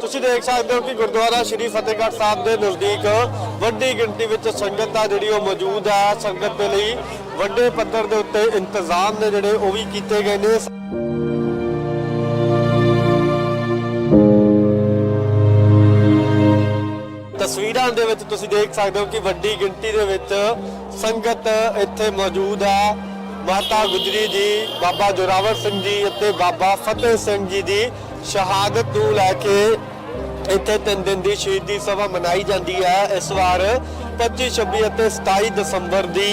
ਤੁਸੀਂ ਦੇਖ ਸਕਦੇ ਹੋ ਕਿ ਗੁਰਦੁਆਰਾ ਸ਼੍ਰੀ ਫਤਿਹਗੜ੍ਹ ਸਾਹਿਬ ਦੇ ਨਜ਼ਦੀਕ ਵੱਡੀ ਗਿਣਤੀ ਵਿੱਚ ਸੰਗਤ ਆ ਜਿਹੜੀ ਉਹ ਮੌਜੂਦ ਹੈ। ਸੰਗਤ ਦੇ ਲਈ ਵੱਡੇ ਪੱਧਰ ਦੇ ਉੱਤੇ ਇੰਤਜ਼ਾਮ ਨੇ ਜਿਹੜੇ ਉਹ ਵੀ ਕੀਤੇ ਗਏ ਨੇ। ਤਸਵੀਰਾਂ ਦੇ ਵਿੱਚ ਤੁਸੀਂ ਦੇਖ ਸਕਦੇ ਹੋ ਕਿ ਵੱਡੀ ਗਿਣਤੀ ਦੇ ਵਿੱਚ ਸੰਗਤ ਇੱਥੇ ਮੌਜੂਦ ਹੈ। ਮਾਤਾ ਗੁਜਰੀ ਜੀ, ਬਾਬਾ ਜੋਰਾਵਰ ਸਿੰਘ ਜੀ ਅਤੇ ਬਾਬਾ ਫਤਿਹ ਸਿੰਘ ਜੀ ਦੀ ਸ਼ਹਾਦਤ ਨੂੰ ਲੈ ਕੇ ਇੱਥੇ ਤਿੰਨ ਦਿਨ ਦੀ ਸ਼ਹੀਦੀ ਸਭਾ ਮਨਾਈ ਜਾਂਦੀ ਹੈ। ਇਸ ਵਾਰ 25 26 ਅਤੇ 27 ਦਸੰਬਰ ਦੀ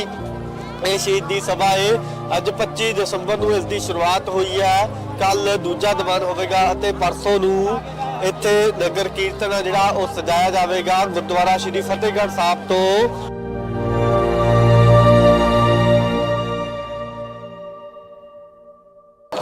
ਇਹ ਸ਼ਹੀਦੀ ਸਭਾ ਹੈ। ਅੱਜ 25 ਦਸੰਬਰ ਨੂੰ ਇਸ ਦੀ ਸ਼ੁਰੂਆਤ ਹੋਈ ਹੈ। ਕੱਲ ਦੂਜਾ ਦੀਵਾਨ ਹੋਵੇਗਾ ਅਤੇ ਪਰਸੋਂ ਨੂੰ ਇੱਥੇ ਨਗਰ ਕੀਰਤਨ ਆ ਜਿਹੜਾ ਉਹ ਸਜਾਇਆ ਜਾਵੇਗਾ। ਗੁਰਦੁਆਰਾ ਸ਼੍ਰੀ ਫਤਿਹਗੜ੍ਹ ਸਾਹਿਬ ਤੋਂ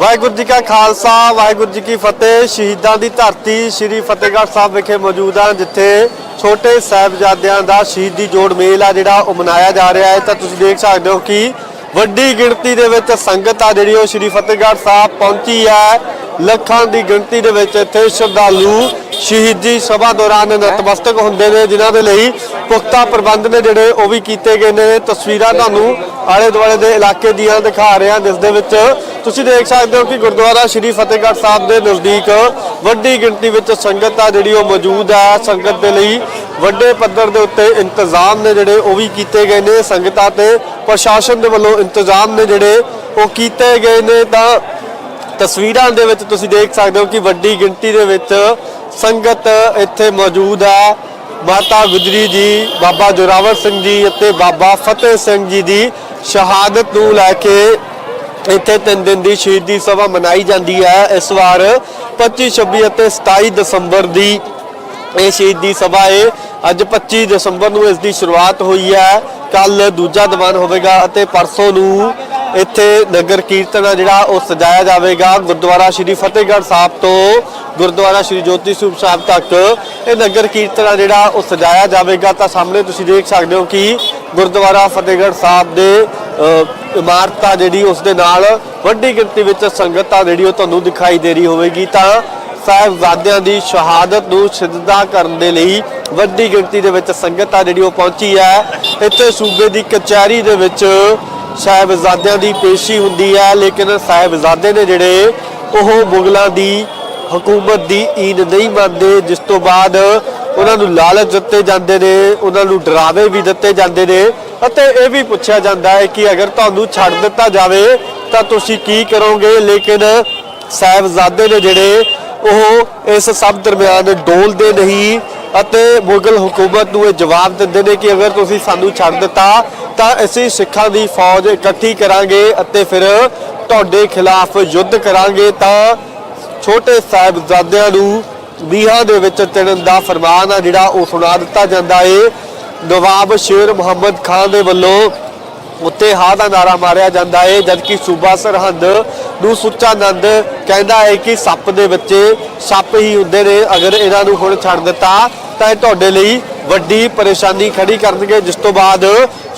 ਵਾਹਿਗੁਰੂ ਜੀ ਕਾ ਖਾਲਸਾ, ਵਾਹਿਗੁਰੂ ਜੀ ਕੀ ਫਤਿਹ। ਸ਼ਹੀਦਾਂ ਦੀ ਧਰਤੀ ਸ਼੍ਰੀ ਫਤਿਹਗੜ੍ਹ ਸਾਹਿਬ ਵਿਖੇ ਮੌਜੂਦ ਹਾਂ ਜਿੱਥੇ ਛੋਟੇ ਸਾਹਿਬਜ਼ਾਦਿਆਂ ਦਾ ਸ਼ਹੀਦੀ ਜੋੜ ਮੇਲ ਆ, ਜਿਹੜਾ ਉਹ ਮਨਾਇਆ ਜਾ ਰਿਹਾ ਹੈ। ਤਾਂ ਤੁਸੀਂ ਦੇਖ ਸਕਦੇ ਹੋ ਕਿ ਵੱਡੀ ਗਿਣਤੀ ਦੇ ਵਿੱਚ ਸੰਗਤ ਆ, ਜਿਹੜੀ ਉਹ ਸ਼੍ਰੀ ਫਤਿਹਗੜ੍ਹ ਸਾਹਿਬ ਪਹੁੰਚੀ ਹੈ। ਲੱਖਾਂ ਦੀ ਗਿਣਤੀ ਦੇ ਵਿੱਚ ਇੱਥੇ ਸ਼ਰਧਾਲੂ ਸ਼ਹੀਦੀ ਸਭਾ ਦੌਰਾਨ ਨਤਮਸਤਕ ਹੁੰਦੇ ਨੇ, ਜਿਨ੍ਹਾਂ ਦੇ ਲਈ ਪੁਖਤਾ ਪ੍ਰਬੰਧ ਨੇ ਜਿਹੜੇ ਉਹ ਵੀ ਕੀਤੇ ਗਏ ਨੇ। ਤਸਵੀਰਾਂ ਤੁਹਾਨੂੰ ਆਲੇ ਦੁਆਲੇ ਦੇ ਇਲਾਕੇ ਦੀਆਂ ਦਿਖਾ ਰਹੇ ਹਾਂ, ਜਿਸ ਦੇ ਵਿੱਚ ਤੁਸੀਂ ਦੇਖ ਸਕਦੇ ਹੋ ਕਿ ਗੁਰਦੁਆਰਾ ਸ਼੍ਰੀ ਫਤਿਹਗੜ੍ਹ ਸਾਹਿਬ ਦੇ ਨਜ਼ਦੀਕ ਵੱਡੀ ਗਿਣਤੀ ਵਿੱਚ ਸੰਗਤ ਆ ਜਿਹੜੀ ਉਹ ਮੌਜੂਦ ਹੈ ਸੰਗਤ ਦੇ ਲਈ ਵੱਡੇ ਪੱਧਰ ਦੇ ਉੱਤੇ ਇੰਤਜ਼ਾਮ ਨੇ ਜਿਹੜੇ ਉਹ ਵੀ ਕੀਤੇ ਗਏ ਨੇ। ਸੰਗਤਾਂ ਤੇ ਪ੍ਰਸ਼ਾਸਨ ਦੇ ਵੱਲੋਂ ਇੰਤਜ਼ਾਮ ਨੇ ਜਿਹੜੇ ਉਹ ਕੀਤੇ ਗਏ ਨੇ। ਤਾਂ ਤਸਵੀਰਾਂ ਦੇ ਵਿੱਚ ਤੁਸੀਂ ਦੇਖ ਸਕਦੇ ਹੋ ਕਿ ਵੱਡੀ ਗਿਣਤੀ ਦੇ ਵਿੱਚ ਸੰਗਤ ਇੱਥੇ ਮੌਜੂਦ ਹੈ ਮਾਤਾ ਗੁਜਰੀ ਜੀ, ਬਾਬਾ ਜੋਰਾਵਰ ਸਿੰਘ ਜੀ ਅਤੇ ਬਾਬਾ ਫਤਿਹ ਸਿੰਘ ਜੀ ਦੀ ਸ਼ਹਾਦਤ ਨੂੰ ਲੈ ਕੇ ਇੱਥੇ ਤਿੰਨ ਦਿਨ ਦੀ ਸ਼ਹੀਦੀ ਸਭਾ ਮਨਾਈ ਜਾਂਦੀ ਹੈ। ਇਸ ਵਾਰ 25 26 ਅਤੇ 27 ਦਸੰਬਰ ਦੀ ਇਹ ਸ਼ਹੀਦੀ ਸਭਾ ਹੈ ਅੱਜ 25 ਦਸੰਬਰ ਨੂੰ ਇਸ ਦੀ ਸ਼ੁਰੂਆਤ ਹੋਈ ਹੈ। ਕੱਲ ਦੂਜਾ ਦੀਵਾਨ ਹੋਵੇਗਾ ਅਤੇ ਪਰਸੋਂ ਨੂੰ ਇੱਥੇ ਨਗਰ ਕੀਰਤਨ ਆ ਜਿਹੜਾ ਉਹ ਸਜਾਇਆ ਜਾਵੇਗਾ। ਗੁਰਦੁਆਰਾ ਸ਼੍ਰੀ ਫਤਿਹਗੜ੍ਹ ਸਾਹਿਬ ਤੋਂ ਗੁਰਦੁਆਰਾ ਸ਼੍ਰੀ ਜੋਤੀ ਸਰੂਪ ਸਾਹਿਬ ਤੱਕ ਇਹ ਨਗਰ ਕੀਰਤਨ ਆ ਜਿਹੜਾ ਉਹ ਸਜਾਇਆ ਜਾਵੇਗਾ। ਤਾਂ ਸਾਹਮਣੇ ਤੁਸੀਂ ਦੇਖ ਸਕਦੇ ਹੋ ਕਿ ਗੁਰਦੁਆਰਾ ਫਤਿਹਗੜ੍ਹ ਸਾਹਿਬ ਦੇ ਅ, ਇਮਾਰਤ ਆ ਜਿਹੜੀ ਉਸ ਦੇ ਨਾਲ ਵੱਡੀ ਗਿਣਤੀ ਵਿੱਚ ਸੰਗਤ ਆ ਜਿਹੜੀ ਉਹ ਤੁਹਾਨੂੰ ਦਿਖਾਈ ਦੇ ਰਹੀ ਹੋਵੇਗੀ। ਤਾਂ ਸਾਹਿਬਜ਼ਾਦਿਆਂ ਦੀ ਸ਼ਹਾਦਤ ਨੂੰ ਸਿੱਧਾ ਕਰਨ ਦੇ ਲਈ ਵੱਡੀ ਗਿਣਤੀ ਦੇ ਵਿੱਚ ਸੰਗਤ ਆ ਜਿਹੜੀ ਉਹ ਪਹੁੰਚੀ ਹੈ। ਇੱਥੇ ਸੂਬੇ ਦੀ ਕਚਹਿਰੀ ਦੇ ਵਿੱਚ ਸਾਹਿਬਜ਼ਾਦਿਆਂ ਦੀ ਪੇਸ਼ੀ ਹੁੰਦੀ ਹੈ ਲੇਕਿਨ ਸਾਹਿਬਜ਼ਾਦੇ ਨੇ ਜਿਹੜੇ ਉਹ ਮੁਗਲਾਂ ਦੀ ਹਕੂਮਤ ਦੀ ਈਦ ਨਹੀਂ ਮੰਨਦੇ ਜਿਸ ਤੋਂ ਬਾਅਦ ਉਹਨਾਂ ਨੂੰ ਲਾਲਚ ਦਿੱਤੇ ਜਾਂਦੇ ਨੇ, ਉਹਨਾਂ ਨੂੰ ਡਰਾਵੇ ਵੀ ਦਿੱਤੇ ਜਾਂਦੇ ਨੇ ਅਤੇ ਇਹ ਵੀ ਪੁੱਛਿਆ ਜਾਂਦਾ ਹੈ ਕਿ ਅਗਰ ਤੁਹਾਨੂੰ ਛੱਡ ਦਿੱਤਾ ਜਾਵੇ ਤਾਂ ਤੁਸੀਂ ਕੀ ਕਰੋਗੇ? ਲੇਕਿਨ ਸਾਹਿਬਜ਼ਾਦੇ ਨੇ ਜਿਹੜੇ ਉਹ ਇਸ ਸਭ ਦਰਮਿਆਨ ਡੋਲਦੇ ਨਹੀਂ ਅਤੇ ਮੁਗਲ ਹਕੂਮਤ ਨੂੰ ਇਹ ਜਵਾਬ ਦਿੰਦੇ ਨੇ ਕਿ ਅਗਰ ਤੁਸੀਂ ਸਾਨੂੰ ਛੱਡ ਦਿੱਤਾ ਤਾਂ ਅਸੀਂ ਸਿੱਖਾਂ ਦੀ ਫੌਜ ਇਕੱਠੀ ਕਰਾਂਗੇ ਅਤੇ ਫਿਰ ਤੁਹਾਡੇ ਖਿਲਾਫ ਯੁੱਧ ਕਰਾਂਗੇ ਤਾਂ ਛੋਟੇ ਸਾਹਿਬਜ਼ਾਦਿਆਂ ਨੂੰ ਨੀਹਾਂ ਦੇ ਵਿੱਚ ਚੜਨ ਦਾ ਫਰਮਾਨ ਆ ਜਿਹੜਾ ਉਹ ਸੁਣਾ ਦਿੱਤਾ ਜਾਂਦਾ ਏ। ਨਵਾਬ ਸ਼ੇਰ ਮੁਹੰਮਦ ਖਾਨ ਦੇ ਵੱਲੋਂ ਉੱਤੇ ਹਾਂ ਦਾ ਨਾਰਾ ਮਾਰਿਆ ਜਾਂਦਾ ਹੈ ਜਦਕਿ ਸੂਬਾ ਸਰਹੰਦ ਨੂੰ ਸੁੱਚਾ ਨੰਦ ਕਹਿੰਦਾ ਹੈ ਕਿ ਸੱਪ ਦੇ ਬੱਚੇ ਸੱਪ ਹੀ ਹੁੰਦੇ ਨੇ, ਅਗਰ ਇਹਨਾਂ ਨੂੰ ਹੁਣ ਛੱਡ ਦਿੱਤਾ ਤਾਂ ਇਹ ਤੁਹਾਡੇ ਲਈ ਵੱਡੀ ਪਰੇਸ਼ਾਨੀ ਖੜੀ ਕਰਨਗੇ। ਜਿਸ ਤੋਂ ਬਾਅਦ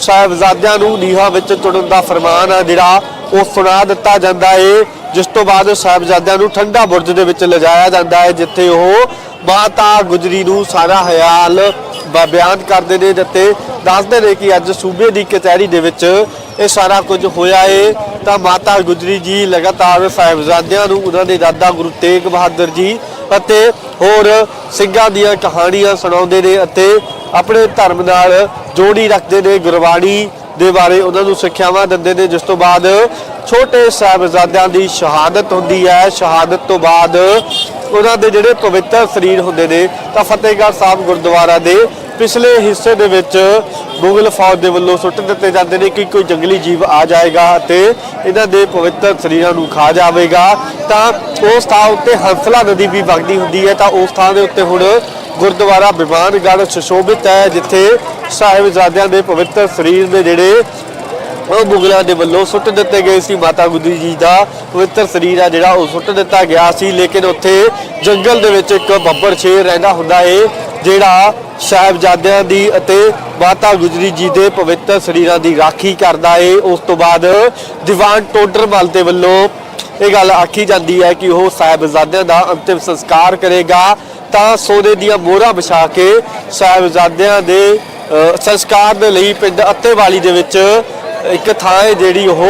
ਸਾਹਿਬਜ਼ਾਦਿਆਂ ਨੂੰ ਨੀਹਾਂ ਵਿੱਚ ਚੁਣਨ ਦਾ ਫਰਮਾਨ ਆ ਜਿਹੜਾ ਉਹ ਸੁਣਾ ਦਿੱਤਾ ਜਾਂਦਾ ਏ। ਜਿਸ ਤੋਂ ਬਾਅਦ ਸਾਹਿਬਜ਼ਾਦਿਆਂ ਨੂੰ ਠੰਡਾ ਬੁਰਜ ਦੇ ਵਿੱਚ ਲਿਜਾਇਆ ਜਾਂਦਾ ਹੈ, ਜਿੱਥੇ ਉਹ ਮਾਤਾ ਗੁਜਰੀ ਨੂੰ ਸਾਰਾ ਹਿਆਲ ਬ- ਬਿਆਨ ਕਰਦੇ ਨੇ ਅਤੇ ਦੱਸਦੇ ਨੇ ਕਿ ਅੱਜ ਸੂਬੇ ਦੀ ਕਚਹਿਰੀ ਦੇ ਵਿੱਚ ਇਹ ਸਾਰਾ ਕੁਝ ਹੋਇਆ ਏ। ਤਾਂ ਮਾਤਾ ਗੁਜਰੀ ਜੀ ਲਗਾਤਾਰ ਸਾਹਿਬਜ਼ਾਦਿਆਂ ਨੂੰ ਉਹਨਾਂ ਦੇ ਦਾਦਾ ਗੁਰੂ ਤੇਗ ਬਹਾਦਰ ਜੀ ਅਤੇ ਹੋਰ ਸਿੰਘਾਂ ਦੀਆਂ ਕਹਾਣੀਆਂ ਸੁਣਾਉਂਦੇ ਨੇ ਅਤੇ ਆਪਣੇ ਧਰਮ ਨਾਲ ਜੋੜੀ ਰੱਖਦੇ ਨੇ। ਗੁਰਬਾਣੀ ਦੇ ਬਾਰੇ ਉਹਨਾਂ ਨੂੰ ਸਿੱਖਿਆਵਾਂ ਦਿੰਦੇ ਨੇ। ਜਿਸ ਤੋਂ ਬਾਅਦ ਛੋਟੇ ਸਾਹਿਬਜ਼ਾਦਿਆਂ ਦੀ ਸ਼ਹਾਦਤ ਹੁੰਦੀ ਹੈ। ਸ਼ਹਾਦਤ ਤੋਂ ਬਾਅਦ ਉਹਨਾਂ ਦੇ ਜਿਹੜੇ ਪਵਿੱਤਰ ਸਰੀਰ ਹੁੰਦੇ ਨੇ, ਤਾਂ ਫਤਿਹਗੜ੍ਹ ਸਾਹਿਬ ਗੁਰਦੁਆਰਾ ਦੇ ਪਿਛਲੇ ਹਿੱਸੇ ਦੇ ਵਿੱਚ ਮੁਗਲ ਫੌਜ ਦੇ ਵੱਲੋਂ ਸੁੱਟ ਦਿੱਤੇ ਜਾਂਦੇ ਨੇ ਕਿ ਕੋਈ ਜੰਗਲੀ ਜੀਵ ਆ ਜਾਏਗਾ ਅਤੇ ਇਹਨਾਂ ਦੇ ਪਵਿੱਤਰ ਸਰੀਰਾਂ ਨੂੰ ਖਾ ਜਾਵੇਗਾ। ਤਾਂ ਉਸ ਥਾਂ ਉੱਤੇ ਹੰਸਲਾ ਨਦੀ ਵੀ ਵਗਦੀ ਹੁੰਦੀ ਹੈ। ਤਾਂ ਉਸ ਥਾਂ ਦੇ ਉੱਤੇ ਹੁਣ ਗੁਰਦੁਆਰਾ ਬਿਮਾਨਗੜ੍ਹ ਸੁਸ਼ੋਭਿਤ ਹੈ, ਜਿੱਥੇ ਸਾਹਿਬਜ਼ਾਦਿਆਂ ਦੇ ਪਵਿੱਤਰ ਸਰੀਰ ਦੇ ਜਿਹੜੇ ਉਹ ਮੁਗਲਾਂ ਦੇ ਵੱਲੋਂ ਸੁੱਟ ਦਿੱਤੇ ਗਏ ਸੀ। ਮਾਤਾ ਗੁਜਰੀ ਜੀ ਦਾ ਪਵਿੱਤਰ ਸਰੀਰ ਆ ਜਿਹੜਾ, ਉਹ ਸੁੱਟ ਦਿੱਤਾ ਗਿਆ ਸੀ। ਲੇਕਿਨ ਉੱਥੇ ਜੰਗਲ ਦੇ ਵਿੱਚ ਇੱਕ ਬੱਬਰ ਸ਼ੇਰ ਰਹਿੰਦਾ ਹੁੰਦਾ ਏ, ਜਿਹੜਾ ਸਾਹਿਬਜ਼ਾਦਿਆਂ ਦੀ ਅਤੇ ਮਾਤਾ ਗੁਜਰੀ ਜੀ ਦੇ ਪਵਿੱਤਰ ਸਰੀਰਾਂ ਦੀ ਰਾਖੀ ਕਰਦਾ ਏ। ਉਸ ਤੋਂ ਬਾਅਦ ਦੀਵਾਨ ਟੋਡਰਮਲ ਦੇ ਵੱਲੋਂ ਇਹ ਗੱਲ ਆਖੀ ਜਾਂਦੀ ਹੈ ਕਿ ਉਹ ਸਾਹਿਬਜ਼ਾਦਿਆਂ ਦਾ ਅੰਤਿਮ ਸੰਸਕਾਰ ਕਰੇਗਾ। ਤਾਂ ਸੋਨੇ ਦੀਆਂ ਮੋਹਰਾਂ ਵਿਛਾ ਕੇ ਸਾਹਿਬਜ਼ਾਦਿਆਂ ਦੇ ਸੰਸਕਾਰ ਦੇ ਲਈ ਪਿੰਡ ਅੱਤੇਵਾਲੀ ਦੇ ਵਿੱਚ ਇੱਕ ਥਾਂ ਹੈ ਜਿਹੜੀ ਉਹ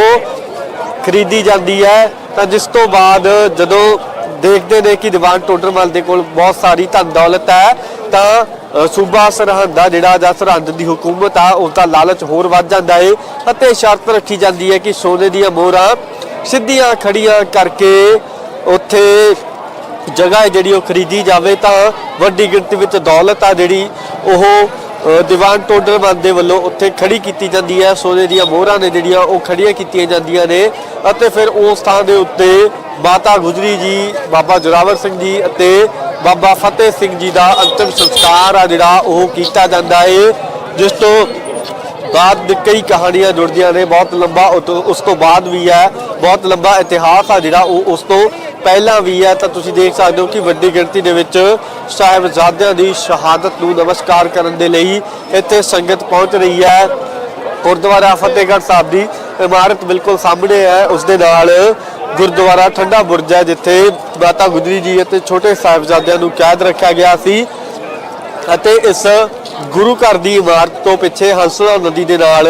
ਖਰੀਦੀ ਜਾਂਦੀ ਹੈ। ਤਾਂ ਜਿਸ ਤੋਂ ਬਾਅਦ ਜਦੋਂ ਦੇਖਦੇ ਨੇ ਕਿ ਦੀਵਾਨ ਟੋਡਰਮਲ ਦੇ ਕੋਲ ਬਹੁਤ ਸਾਰੀ ਧਨ ਦੌਲਤ ਹੈ, ਤਾਂ ਸੂਬਾ ਸਰਹੰਦ ਦਾ ਜਿਹੜਾ ਜਾਂ ਸਰਹੰਦ ਦੀ ਹਕੂਮਤ ਆ, ਉਸ ਦਾ ਲਾਲਚ ਹੋਰ ਵੱਧ ਜਾਂਦਾ ਏ ਅਤੇ ਸ਼ਰਤ ਰੱਖੀ ਜਾਂਦੀ ਹੈ ਕਿ ਸੋਨੇ ਦੀਆਂ ਮੋਹਰਾਂ ਸਿੱਧੀਆਂ ਖੜੀਆਂ ਕਰਕੇ ਉੱਥੇ ਜਗ੍ਹਾ ਹੈ ਜਿਹੜੀ ਉਹ ਖਰੀਦੀ ਜਾਵੇ ਤਾਂ ਵੱਡੀ ਗਿਣਤੀ ਵਿੱਚ ਦੌਲਤ ਆ ਜਿਹੜੀ ਉਹ ਦੀਵਾਨ ਟੋਡਰਮਲ ਦੇ ਵੱਲੋਂ ਉੱਥੇ ਖੜੀ ਕੀਤੀ ਜਾਂਦੀ ਹੈ। ਸੋਨੇ ਦੀਆਂ ਮੋਹਰਾਂ ਨੇ ਜਿਹੜੀਆਂ ਉਹ ਖੜੀਆਂ ਕੀਤੀਆਂ ਜਾਂਦੀਆਂ ਨੇ ਅਤੇ ਫਿਰ ਉਸ ਥਾਂ ਦੇ ਉੱਤੇ ਮਾਤਾ ਗੁਜਰੀ ਜੀ, ਬਾਬਾ ਜੋਰਾਵਰ ਸਿੰਘ ਜੀ ਅਤੇ ਬਾਬਾ ਫਤਿਹ ਸਿੰਘ ਜੀ ਦਾ ਅੰਤਿਮ ਸੰਸਕਾਰ ਆ ਜਿਹੜਾ ਉਹ ਕੀਤਾ ਜਾਂਦਾ ਹੈ ਜਿਸ ਤੋਂ ਬਾਅਦ ਕਈ ਕਹਾਣੀਆਂ ਜੁੜਦੀਆਂ ਨੇ। ਬਹੁਤ ਲੰਬਾ ਉਹ ਉਸ ਤੋਂ ਬਾਅਦ ਵੀ ਹੈ। ਬਹੁਤ ਲੰਬਾ ਇਤਿਹਾਸ ਆ ਜਿਹੜਾ ਉਹ ਉਸ ਤੋਂ ਪਹਿਲਾਂ ਵੀ ਹੈ, ਤਾਂ ਤੁਸੀਂ ਦੇਖ ਸਕਦੇ ਹੋ ਕਿ ਵੱਡੀ ਗਿਣਤੀ ਦੇ ਵਿੱਚ ਸਾਹਿਬਜ਼ਾਦਿਆਂ ਦੀ ਸ਼ਹਾਦਤ ਨੂੰ ਨਮਸਕਾਰ ਕਰਨ ਦੇ ਲਈ ਇੱਥੇ ਸੰਗਤ ਪਹੁੰਚ ਰਹੀ ਹੈ। ਗੁਰਦੁਆਰਾ ਫਤਿਹਗੜ੍ਹ ਸਾਹਿਬ ਦੀ ਇਮਾਰਤ ਬਿਲਕੁਲ ਸਾਹਮਣੇ ਹੈ। ਉਸ ਦੇ ਨਾਲ ਗੁਰਦੁਆਰਾ ਠੰਡਾ ਬੁਰਜ ਹੈ, ਜਿੱਥੇ ਮਾਤਾ ਗੁਜਰੀ ਜੀ ਅਤੇ ਛੋਟੇ ਸਾਹਿਬਜ਼ਾਦਿਆਂ ਨੂੰ ਕੈਦ ਰੱਖਿਆ ਗਿਆ ਸੀ ਅਤੇ ਇਸ ਗੁਰੂ ਘਰ ਦੀ ਇਮਾਰਤ ਤੋਂ ਪਿੱਛੇ ਹੰਸਲਾ ਨਦੀ ਦੇ ਨਾਲ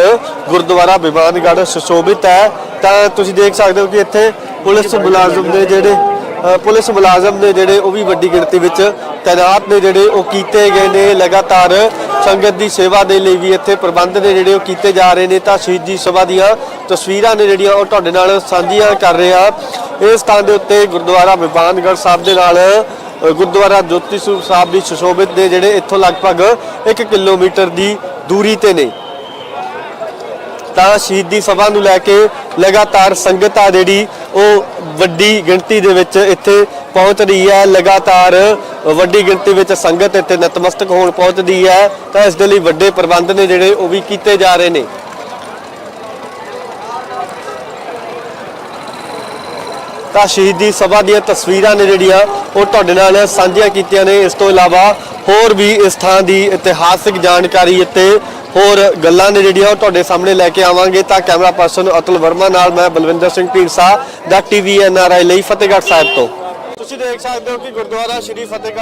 ਗੁਰਦੁਆਰਾ ਬਿਮਾਨਗੜ੍ਹ ਸੁਸ਼ੋਭਿਤ ਹੈ। ਤਾਂ ਤੁਸੀਂ ਦੇਖ ਸਕਦੇ ਹੋ ਕਿ ਇੱਥੇ ਪੁਲਿਸ ਮੁਲਾਜ਼ਮ ਨੇ ਜਿਹੜੇ ਪੁਲਿਸ ਮੁਲਾਜ਼ਮ ਨੇ ਜਿਹੜੇ ਉਹ ਵੀ ਵੱਡੀ ਗਿਣਤੀ ਵਿੱਚ ਤਾਇਨਾਤ ਨੇ ਜਿਹੜੇ ਉਹ ਕੀਤੇ ਗਏ ਨੇ। ਲਗਾਤਾਰ ਸੰਗਤ ਦੀ ਸੇਵਾ ਦੇ ਲਈ ਵੀ ਇੱਥੇ ਪ੍ਰਬੰਧ ਨੇ ਜਿਹੜੇ ਉਹ ਕੀਤੇ ਜਾ ਰਹੇ ਨੇ। ਤਾਂ ਸ਼ਹੀਦੀ ਸਭਾ ਦੀਆਂ ਤਸਵੀਰਾਂ ਨੇ ਜਿਹੜੀਆਂ ਉਹ ਤੁਹਾਡੇ ਨਾਲ ਸਾਂਝੀਆਂ ਕਰ ਰਹੇ ਆ ਇਸ ਸਥਾਨ ਦੇ ਉੱਤੇ ਗੁਰਦੁਆਰਾ ਬਿਮਾਨਗੜ੍ਹ ਸਾਹਿਬ ਦੇ ਨਾਲ ਗੁਰਦੁਆਰਾ ਜੋਤੀ ਸਰੂਪ ਸਾਹਿਬ ਦੀ ਸੁਸ਼ੋਭਿਤ ਦੇ ਜਿਹੜੇ ਇੱਥੋਂ ਲਗਭਗ 1 ਕਿਲੋਮੀਟਰ ਦੀ ਦੂਰੀ ਤੇ ਨੇ। ਤਾਂ ਸ਼ਹੀਦੀ ਸਭਾ ਨੂੰ ਲੈ ਕੇ ਲਗਾਤਾਰ ਸੰਗਤ ਆ ਜਿਹੜੀ ਉਹ ਵੱਡੀ ਗਿਣਤੀ ਦੇ ਵਿੱਚ ਇੱਥੇ ਪਹੁੰਚ ਰਹੀ ਹੈ। ਲਗਾਤਾਰ ਵੱਡੀ ਗਿਣਤੀ ਵਿੱਚ ਸੰਗਤ ਇੱਥੇ ਨਤਮਸਤਕ ਹੋਣ ਪਹੁੰਚਦੀ ਹੈ। ਤਾਂ ਇਸ ਦੇ ਲਈ ਵੱਡੇ ਪ੍ਰਬੰਧ ਨੇ ਜਿਹੜੇ ਉਹ ਵੀ ਕੀਤੇ ਜਾ ਰਹੇ ਨੇ। ਤਾਂ ਸ਼ਹੀਦੀ ਸਭਾ ਦੀਆਂ ਤਸਵੀਰਾਂ ਨੇ ਜਿਹੜੀਆਂ ਉਹ ਤੁਹਾਡੇ ਨਾਲ ਸਾਂਝੀਆਂ ਕੀਤੀਆਂ ਨੇ। ਇਸ ਤੋਂ ਇਲਾਵਾ ਹੋਰ ਵੀ ਇਸ ਥਾਂ ਦੀ ਇਤਿਹਾਸਿਕ ਜਾਣਕਾਰੀ ਅਤੇ ਹੋਰ ਗੱਲਾਂ ਨੇ ਜਿਹੜੀਆਂ ਉਹ ਤੁਹਾਡੇ ਸਾਹਮਣੇ ਲੈ ਕੇ ਆਵਾਂਗੇ। ਤਾਂ ਕੈਮਰਾ ਪਰਸਨ ਅਤੁਲ ਵਰਮਾ ਨਾਲ ਮੈਂ ਬਲਵਿੰਦਰ ਸਿੰਘ ਢੀਂਡਸਾ ਦਾ ਟੀਵੀ ਐਨਆਰਆਈ ਲਈ ਫਤਿਹਗੜ੍ਹ ਸਾਹਿਬ ਤੋਂ। ਤੁਸੀਂ ਦੇਖ ਸਕਦੇ ਹੋ ਕਿ ਗੁਰਦੁਆਰਾ ਸ਼੍ਰੀ ਫਤਿਹਗੜ੍ਹ